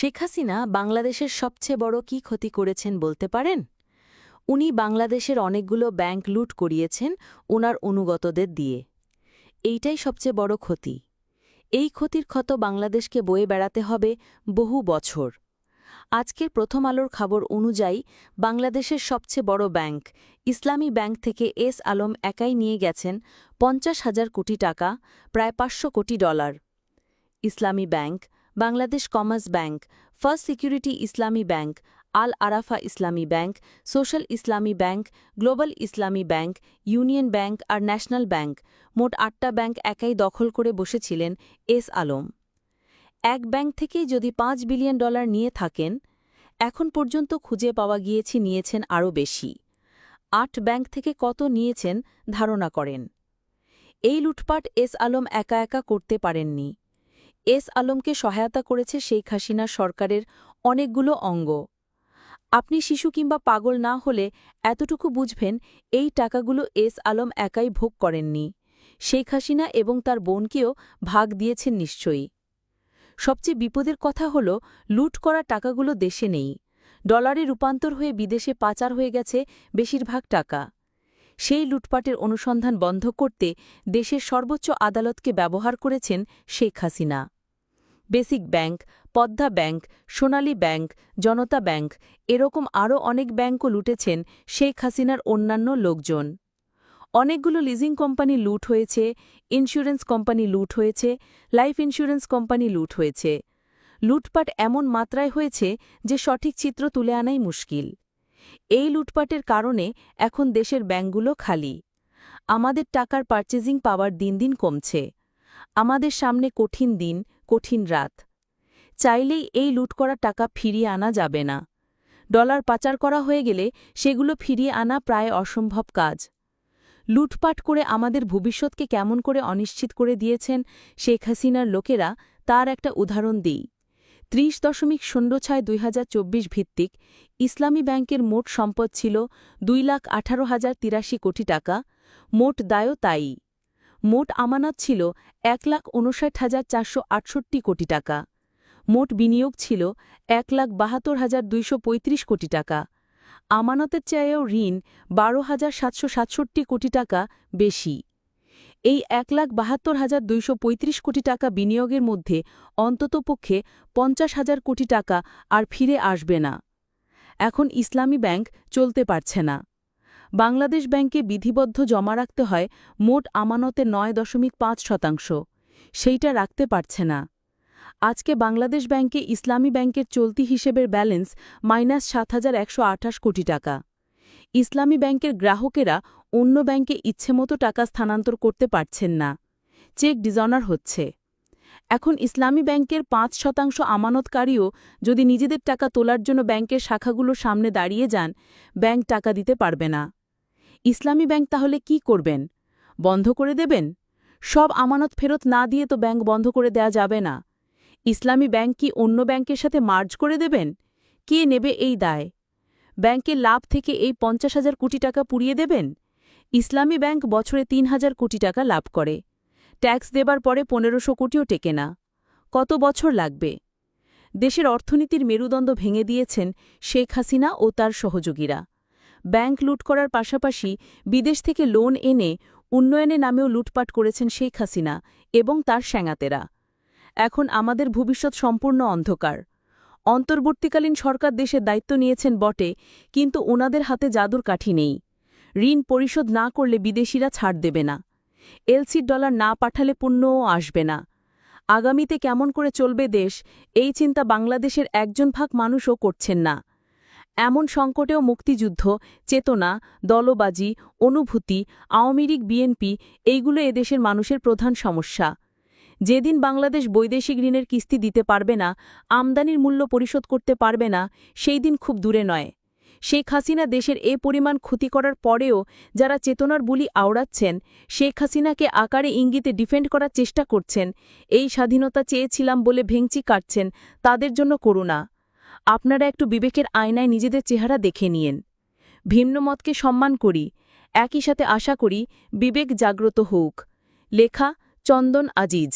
শেখ হাসিনা বাংলাদেশের সবচেয়ে বড় কি ক্ষতি করেছেন বলতে পারেন? উনি বাংলাদেশের অনেকগুলো ব্যাংক লুট করিয়েছেন ওনার অনুগতদের দিয়ে। এইটাই সবচেয়ে বড় ক্ষতি। এই ক্ষতির ক্ষত বাংলাদেশকে বয়ে বেড়াতে হবে বহু বছর। আজকের প্রথম আলোর খবর অনুযায়ী বাংলাদেশের সবচেয়ে বড় ব্যাংক, ইসলামী ব্যাংক থেকে এস আলম একাই নিয়ে গেছেন পঞ্চাশ হাজার কোটি টাকা, প্রায় পাঁচশো কোটি dollar. Islami bank Bangladesh commerce bank, first security Islami bank, Al Arafah Islami bank, social Islami bank, global Islami bank, union bank আর ন্যাশনাল ব্যাংক। মোট আটটা ব্যাংক একাই দখল করে বসেছিলেন এস আলম। এক ব্যাংক থেকেই যদি পাঁচ বিলিয়ন ডলার নিয়ে থাকেন, এখন পর্যন্ত খুঁজে পাওয়া গিয়েছি নিয়েছেন আরও বেশি। আট ব্যাংক থেকে কত নিয়েছেন ধারণা করেন। এই লুটপাট এস আলম একা একা করতে পারেননি। এস আলমকে সহায়তা করেছে শেখ হাসিনা সরকারের অনেকগুলো অঙ্গ। আপনি শিশু কিংবা পাগল না হলে এতটুকু বুঝবেন এই টাকাগুলো এস আলম একাই ভোগ করেননি। শেখ হাসিনা এবং তার বোনকেও ভাগ দিয়েছেন নিশ্চয়ই। সবচেয়ে বিপদের কথা হল, লুট করা টাকাগুলো দেশে নেই। ডলারে রূপান্তর হয়ে বিদেশে পাচার হয়ে গেছে বেশিরভাগ টাকা। সেই লুটপাটের অনুসন্ধান বন্ধ করতে দেশের সর্বোচ্চ আদালতকে ব্যবহার করেছেন Sheikh Hasina. Basic bank, Padma bank, Sonali bank, Janata bank এরকম আরও অনেক ব্যাংকও লুটেছেন শেখ হাসিনার অন্যান্য লোকজন। অনেকগুলো লিজিং কোম্পানি লুট হয়েছে, ইন্স্যুরেন্স কোম্পানি লুট হয়েছে, লাইফ ইন্স্যুরেন্স কোম্পানি লুট হয়েছে। লুটপাট এমন মাত্রায় হয়েছে যে সঠিক চিত্র তুলে আনাই মুশকিল। এই লুটপাটের কারণে এখন দেশের ব্যাংকগুলো খালি। আমাদের টাকার পার্চেজিং পাওয়ার দিন দিন কমছে। আমাদের সামনে কঠিন দিন কঠিন রাত। চাইলেই এই লুট করা টাকা ফিরিয়ে আনা যাবে না। ডলার পাচার করা হয়ে গেলে সেগুলো ফিরিয়ে আনা প্রায় অসম্ভব কাজ। লুটপাট করে আমাদের ভবিষ্যৎকে কেমন করে অনিশ্চিত করে দিয়েছেন শেখ হাসিনার লোকেরা, তার একটা উদাহরণ দিই। ত্রিশ দশমিক শূন্য ছয় দুই ভিত্তিক ইসলামী ব্যাংকের মোট সম্পদ ছিল দুই লাখ আঠারো হাজার তিরাশি কোটি টাকা, মোট দায়ও তাই। মোট আমানত ছিল এক লাখ উনষাট হাজার চারশো আটষট্টি কোটি টাকা। মোট বিনিয়োগ ছিল এক লাখ বাহাত্তর হাজার দুইশো পঁয়ত্রিশ কোটি টাকা। আমানতের চেয়েও ঋণ বারো হাজার সাতশো সাতষট্টি কোটি টাকা বেশি। এই এক লাখ বাহাত্তর হাজার দুইশো পঁয়ত্রিশ কোটি টাকা বিনিয়োগের মধ্যে অন্ততপক্ষে পঞ্চাশ হাজার কোটি টাকা আর ফিরে আসবে না। এখন ইসলামী ব্যাংক চলতে পারছে না। বাংলাদেশ ব্যাংকে বিধিবদ্ধ জমা রাখতে হয় মোট আমানতে নয় দশমিক পাঁচ শতাংশ। সেইটা রাখতে পারছে না। আজকে বাংলাদেশ ব্যাংকে ইসলামী ব্যাংকের চলতি হিসেবের ব্যালেন্স মাইনাস সাত হাজার একশো আঠাশ কোটি টাকা। ইসলামী ব্যাংকের গ্রাহকেরা অন্য ব্যাংকে ইচ্ছেমতো টাকা স্থানান্তর করতে পারছেন না। চেক ডিজনার হচ্ছে। এখন ইসলামী ব্যাংকের পাঁচ শতাংশ আমানতকারীও যদি নিজেদের টাকা তোলার জন্য ব্যাংকের শাখাগুলোর সামনে দাঁড়িয়ে যান, ব্যাংক টাকা দিতে পারবে না। ইসলামী ব্যাংক তাহলে কি করবেন? বন্ধ করে দেবেন? সব আমানত ফেরত না দিয়ে তো ব্যাংক বন্ধ করে দেয়া যাবে না। ইসলামী ব্যাংক কি অন্য ব্যাংকের সাথে মার্জ করে দেবেন? কে নেবে এই দায়? ব্যাংকের লাভ থেকে এই পঞ্চাশ হাজার কোটি টাকা পুড়িয়ে দেবেন? ইসলামী ব্যাংক বছরে তিন হাজার কোটি টাকা লাভ করে। ট্যাক্স দেবার পরে পনেরোশো কোটিও টেকে না। কত বছর লাগবে? দেশের অর্থনীতির মেরুদণ্ড ভেঙে দিয়েছেন শেখ হাসিনা ও তার সহযোগীরা। ব্যাংক লুট করার পাশাপাশি বিদেশ থেকে লোন এনে উন্নয়নে নামেও লুটপাট করেছেন শেখ হাসিনা এবং তার স্যাঙাতেরা এখন আমাদের ভবিষ্যৎ সম্পূর্ণ অন্ধকার। অন্তর্বর্তীকালীন সরকার দেশের দায়িত্ব নিয়েছেন বটে, কিন্তু ওনাদের হাতে জাদুর কাঠি নেই। ঋণ পরিশোধ না করলে বিদেশিরা ছাড় দেবে না। এলসির ডলার না পাঠালে পণ্যও আসবে না। আগামীতে কেমন করে চলবে দেশ, এই চিন্তা বাংলাদেশের একজন ভাগ মানুষও করছেন না। এমন সংকটেও মুক্তিযুদ্ধ, চেতনা, দলবাজি, অনুভূতি, আওয়ামী লীগ, বিএনপি এইগুলো এদেশের মানুষের প্রধান সমস্যা। যেদিন বাংলাদেশ বৈদেশিক ঋণের কিস্তি দিতে পারবে না, আমদানির মূল্য পরিশোধ করতে পারবে না, সেই দিন খুব দূরে নয়। শেখ হাসিনা দেশের এ পরিমাণ ক্ষতি করার পরেও যারা চেতনার বুলি আওড়াচ্ছেন, শেখ হাসিনাকে আকারে ইঙ্গিতে ডিফেন্ড করার চেষ্টা করছেন, এই স্বাধীনতা চেয়েছিলাম বলে ভেঙচি কাটছেন, তাদের জন্য করুণা। আপনারা একটু বিবেকের আয়নায় নিজেদের চেহারা দেখে নিয়েন। ভিন্নমতকে সম্মান করি, একই সাথে আশা করি বিবেক জাগ্রত হোক। লেখা চন্দন আজিজ।